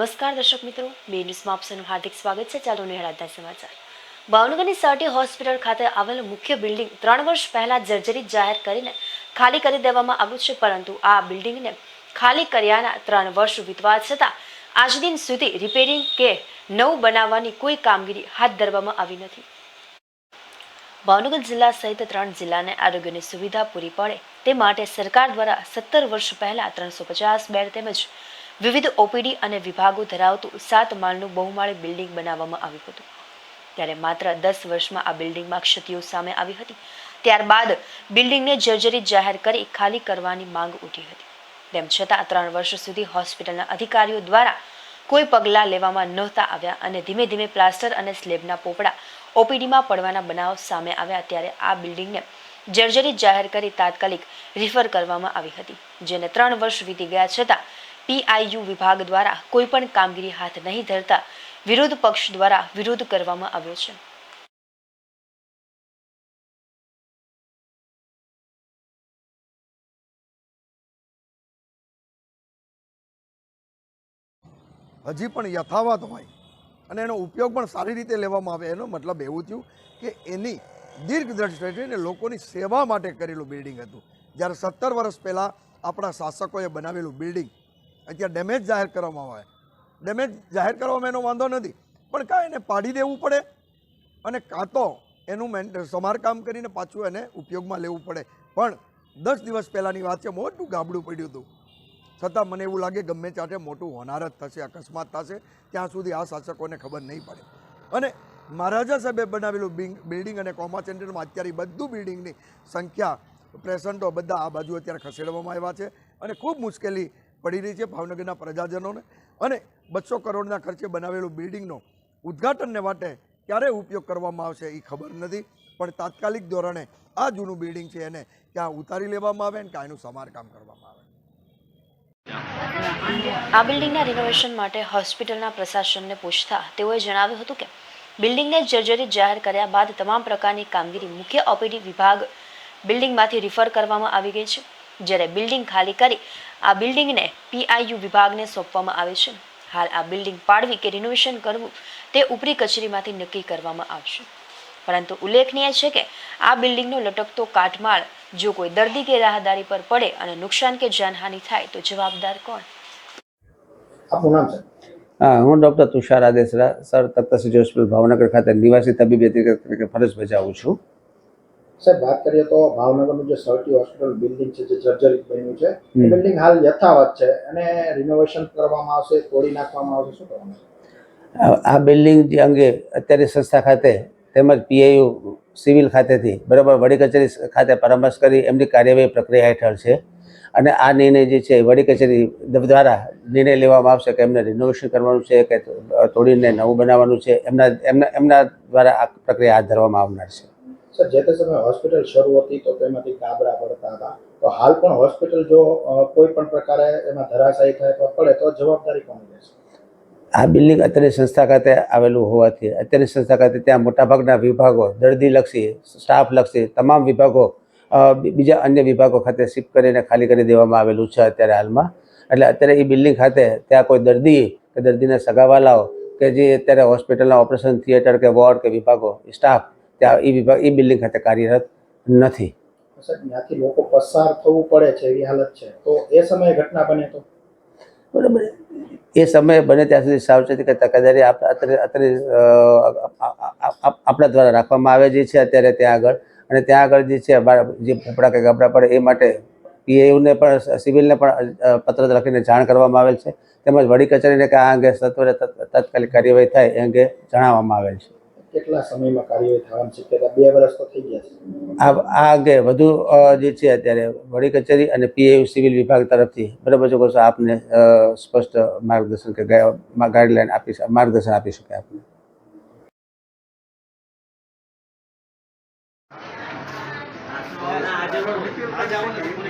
નમસ્કાર દર્શક મિત્રો, બે ન્યૂઝમાં આપનું હાર્દિક સ્વાગત છે. ચાલો નિહાળાતા સમાચાર. ભાવનગરની સર્ટી હોસ્પિટલ ખાતે આવેલ મુખ્ય બિલ્ડિંગ ત્રણ વર્ષ પહેલા જર્જરિત જાહેર કરીને ખાલી કરી દેવામાં આવ્યું છે, પરંતુ આ બિલ્ડિંગને ખાલી કર્યાના ત્રણ વર્ષ વીતવા છતાં આજ દિન સુધી રિપેરિંગ કે નવું બનાવવાની કોઈ કામગીરી હાથ ધરવામાં આવી નથી. ભાવનગર જિલ્લા સહિત ત્રણ જિલ્લાને આરોગ્યની સુવિધા પૂરી પડે તે માટે સરકાર દ્વારા સત્તર વર્ષ પહેલા ત્રણસો પચાસ બેડ તેમજ વિવિધ ઓપીડી અને વિભાગો ધરાવતું સાત માળનું બહુમાળી બિલ્ડિંગ બનાવવામાં આવ્યું હતું. ત્યારે માત્ર દસ વર્ષમાં આ બિલ્ડિંગમાં ક્ષતિઓ સામે આવી હતી. ત્યારબાદ બિલ્ડિંગને જર્જરિત જાહેર કરી ખાલી કરવાની માંગ ઉઠી હતી. તેમ છતાં ત્રણ વર્ષ સુધી હોસ્પિટલના અધિકારીઓ દ્વારા કોઈ પગલાં લેવામાં નહોતા આવ્યા અને ધીમે ધીમે પ્લાસ્ટર અને સ્લેબના પોપડા ઓપીડીમાં પડવાના બનાવ સામે આવ્યા ત્યારે આ બિલ્ડિંગને જર્જરિત જાહેર કરી તાત્કાલિક રિફર કરવામાં આવી હતી, જેને ત્રણ વર્ષ વીતી ગયા છતાં પીઆઈયુ વિભાગ દ્વારા કોઈ પણ કામગીરી હાથ નહીં ધરતા વિરોધ પક્ષ દ્વારા વિરોધ કરવામાં આવ્યો છે. હજી પણ યથાવત હોય અને એનો ઉપયોગ પણ સારી રીતે લેવામાં આવે, એનો મતલબ એવું થયું કે એની દીર્ઘ દ્રષ્ટિ અને લોકોની સેવા માટે કરેલું બિલ્ડિંગ હતું. જ્યારે સત્તર વર્ષ પહેલાં આપણા શાસકોએ બનાવેલું બિલ્ડિંગ અત્યારે ડેમેજ જાહેર કરવામાં આવે. ડેમેજ જાહેર કરવામાં એનો વાંધો નથી. પણ કાં એને પાડી દેવું પડે અને કાં તો એનું મેન સમારકામ કરીને પાછું એને ઉપયોગમાં લેવું પડે. પણ દસ દિવસ પહેલાંની વાત છે, મોટું ગાબડું પડ્યું હતું. છતાં મને એવું લાગે ગમે ત્યારે મોટું હોનાર જ થશે, અકસ્માત થશે, ત્યાં સુધી આ શાસકોને ખબર નહીં પડે. અને મહારાજા સાહેબે બનાવેલું બિંગ બિલ્ડિંગ અને કોમા સેન્ટરમાં અત્યારે બધું બિલ્ડિંગની સંખ્યા પેશન્ટો બધા આ બાજુ અત્યારે ખસેડવામાં આવ્યા છે. અને ખૂબ મુશ્કેલી પડી રહી છે ભાવનગરના પ્રજાજનોને. અને બસો કરોડના ખર્ચે બનાવેલું બિલ્ડિંગનો ઉદ્ઘાટનને માટે ક્યારે ઉપયોગ કરવામાં આવશે એ ખબર નથી, પણ તાત્કાલિક ધોરણે આ જૂનું બિલ્ડિંગ છે એને ક્યાં ઉતારી લેવામાં આવે અને ક્યાં એનું સમારકામ કરવામાં આવે. આ બિલ્ડિંગના રિનોવેશન માટે હોસ્પિટલના પ્રશાસનને પૂછતા તેઓએ જણાવ્યું હતું કે, બિલ્ડિંગને જર્જરિત જાહેર કર્યા બાદ તમામ પ્રકારની કામગીરી મુખ્ય ઓપીડી વિભાગ બિલ્ડિંગમાંથી રિફર કરવામાં આવી ગઈ છે. જ્યારે બિલ્ડિંગ ખાલી કરી આ બિલ્ડિંગને પીઆઈયુ વિભાગને સોંપવામાં આવે છે. હાલ આ બિલ્ડિંગ પાડવી કે રિનોવેશન કરવું તે ઉપરી કચેરીમાંથી નક્કી કરવામાં આવશે. પરંતુ ઉલ્લેખનીય છે કે આ બિલ્ડિંગનો લટકતો કાટમાળ જો કોઈ દર્દી કે રાહદારી પર પડે અને નુકસાન કે જાનહાનિ થાય તો જવાબદાર કોણ? આપનું નામ છે હા હું doctor Tushar Adesara sir Takhtsinh hospital Bhavnagar ખાતે નિવાસી તબીબી તરીકે ફરજ બજાવું છું. સાહેબ વાત કરીએ તો ભાવનગરનું જે સૌથી હોસ્પિટલ બિલ્ડિંગ છે જે જર્જરિત બન્યું છે એ બિલ્ડિંગ હાલ યથાવત છે અને રિનોવેશન કરવામાં આવશે તોડી નાખવામાં આવશે શું કરવાનું આ આ બિલ્ડિંગ જે અંગે અત્યારે સંસ્થા ખાતે તેમજ પીએયુ સિવિલ ખાતેથી બરાબર વડી કચેરી ખાતે પરામર્શ કરી એમની કાર્યવાહી પ્રક્રિયા હેઠળ છે. અને આ નિર્ણય જે છે વડી કચેરી દ્વારા નિર્ણય લેવામાં આવશે કે એમને રિનોવેશન કરવાનું છે કે તોડીને નવું બનાવવાનું છે એમના એમના એમના દ્વારા આ પ્રક્રિયા હાથ ધરવામાં આવનાર છે. સર, જે તે સમયે હોસ્પિટલ શરૂ હતી તો તેમાંથી ગાબડા પડતા હતા. તો હાલ પણ હોસ્પિટલ જો કોઈ પણ પ્રકારે એમાં ધરાશાયી થાય તો પડે તો જવાબદારી કોણ રહેશે? આ બિલ્ડિંગ અત્યારની સંસ્થા ખાતે આવેલું હોવાથી અત્યારની સંસ્થા ખાતે ત્યાં મોટાભાગના વિભાગો, દર્દીલક્ષી, સ્ટાફલક્ષી તમામ વિભાગો બીજા અન્ય વિભાગો ખાતે શિફ્ટ કરીને ખાલી કરી દેવામાં આવેલું છે અત્યારે હાલમાં. એટલે અત્યારે એ બિલ્ડિંગ ખાતે ત્યાં કોઈ દર્દી કે દર્દીના સગાવાલાઓ કે જે અત્યારે હોસ્પિટલના ઓપરેશન, થિયેટર કે વોર્ડ કે વિભાગો, સ્ટાફ ત્યાં એ વિભાગ એ બિલ્ડિંગ ખાતે કાર્યરત નથી. ત્યાંથી લોકો પસાર થવું પડે છે એવી હાલત છે. તો એ સમયે ઘટના બને તો? બરાબર. એ સમયે બને ત્યાં સુધી સાવચેતી કે તકેદારી અત્યારે અત્યારે આપણા દ્વારા રાખવામાં આવે જે છે અત્યારે ત્યાં આગળ. અને ત્યાં આગળ જે છે જે ફફડા કે ગબડા પડે એ માટે પીએયુને પણ સિવિલને પણ પત્ર લખીને જાણ કરવામાં આવેલ છે. તેમજ વડી કચેરીને કે આ અંગે સત્વરે તત- તાત્કાલિક કાર્યવાહી થાય એ અંગે જણાવવામાં આવેલ છે. કેટલા સમયમાં કાર્યવાહી થવાની શક્યતા બે વર્ષ તો થઈ ગયા છે આ આ વધુ જે છે અત્યારે વડી કચેરી અને પીએયુ સિવિલ વિભાગ તરફથી બરાબર ચોક્કસ આપને સ્પષ્ટ માર્ગદર્શન કે ગાઈડલાઈન આપી માર્ગદર્શન આપી શકે આપને આજ આવો